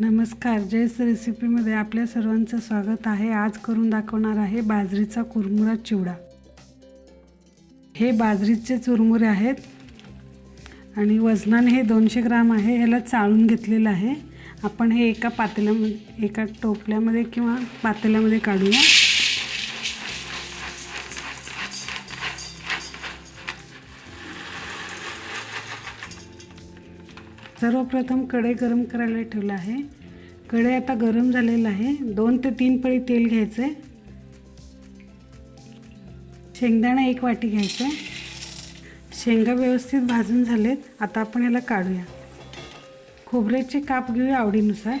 नमस्कार जयस रेसिपीमध्ये आपल्या सर्वांचं स्वागत आहे. आज करून दाखवणार आहे बाजरीचा कुरमुरा चिवडा. हे बाजरीचे चुरमुरे आहेत आणि वजनाने हे दोनशे ग्राम आहे. ह्याला चाळून घेतलेलं आहे. आपण हे एका पातेल्यामध्ये एका टोपल्यामध्ये किंवा पातेल्यामध्ये काढूया. सर्वप्रथम कढई गरम करायला ठेवलं आहे. कढई आता गरम झालेलं आहे. दोन ते तीन पळी तेल घ्यायचं आहे. शेंगदाणा एक वाटी घ्यायचं आहे. शेंगा व्यवस्थित भाजून झालेत. आता आपण याला काढूया. खोबऱ्याचे काप घेऊया आवडीनुसार.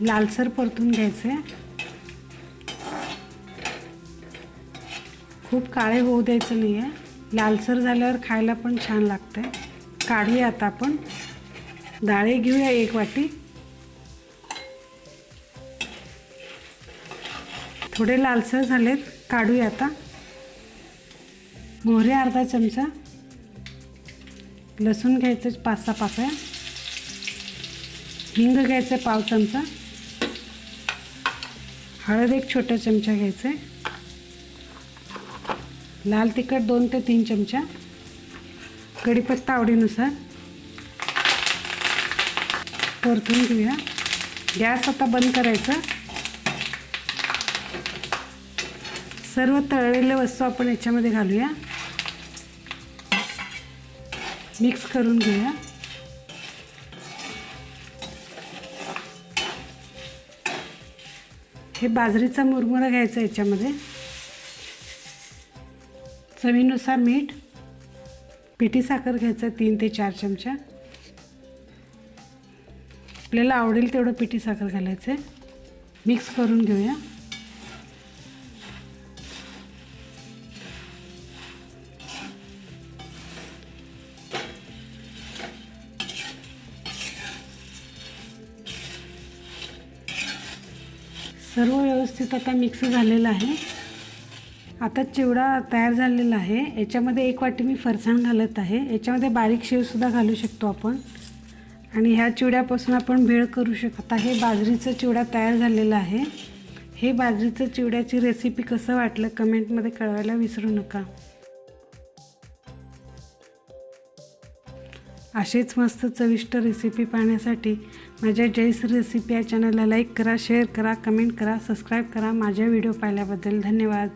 लालसर परतून घ्यायचे खूप काळे होऊ द्यायचं नाही आहे लालसर झाल्यावर खायला पण छान लागतं आहे काढूया आता आपण. डाळे घेऊया एक वाटी. थोडे लालसर झालेत. काढूया आता. मोहरे अर्धा चमचा. लसूण घ्यायचं पाच सहा पाकळ्या. हिंग घ्यायचं पाव चमचा. हळद एक छोटा चमचा घ्यायचा आहे लाल तिखट दोन ते तीन चमचा. कढीपत्ता आवडीनुसार. परतून घेऊया. गॅस आता बंद करायचा. सर्व तळलेल्या वस्तू आपण याच्यामध्ये घालूया. मिक्स करून घेऊया. हे बाजरीचा मुरमुरा घ्यायचा याच्यामध्ये. चवीनुसार मीठ पिठी साखर घ्यायचं तीन ते चार चमचा. आपल्याला आवडेल तेवढं पिठी साखर घालायचं आहे. मिक्स करून घेऊया. सर्व व्यवस्थित आता मिक्स झालेलं आहे. आता चिवडा तयार झालेला आहे. याच्यामध्ये एक वाटी मी फरसाण घालत आहे. याच्यामध्ये बारीक शेवसुद्धा घालू शकतो आपण. आणि ह्या चिवड्यापासून आपण भेळ करू शकतो आता हे बाजरीचं चिवडा तयार झालेला आहे. हे बाजरीचं चिवड्याची रेसिपी कसं वाटलं कमेंटमध्ये कळवायला विसरू नका. असेच मस्त चविष्ट रेसिपी पाहण्यासाठी माझ्या जयस रेसिपी या चॅनलला लाईक करा शेअर करा कमेंट करा सबस्क्राईब करा. माझ्या व्हिडिओ पाहिल्याबद्दल धन्यवाद.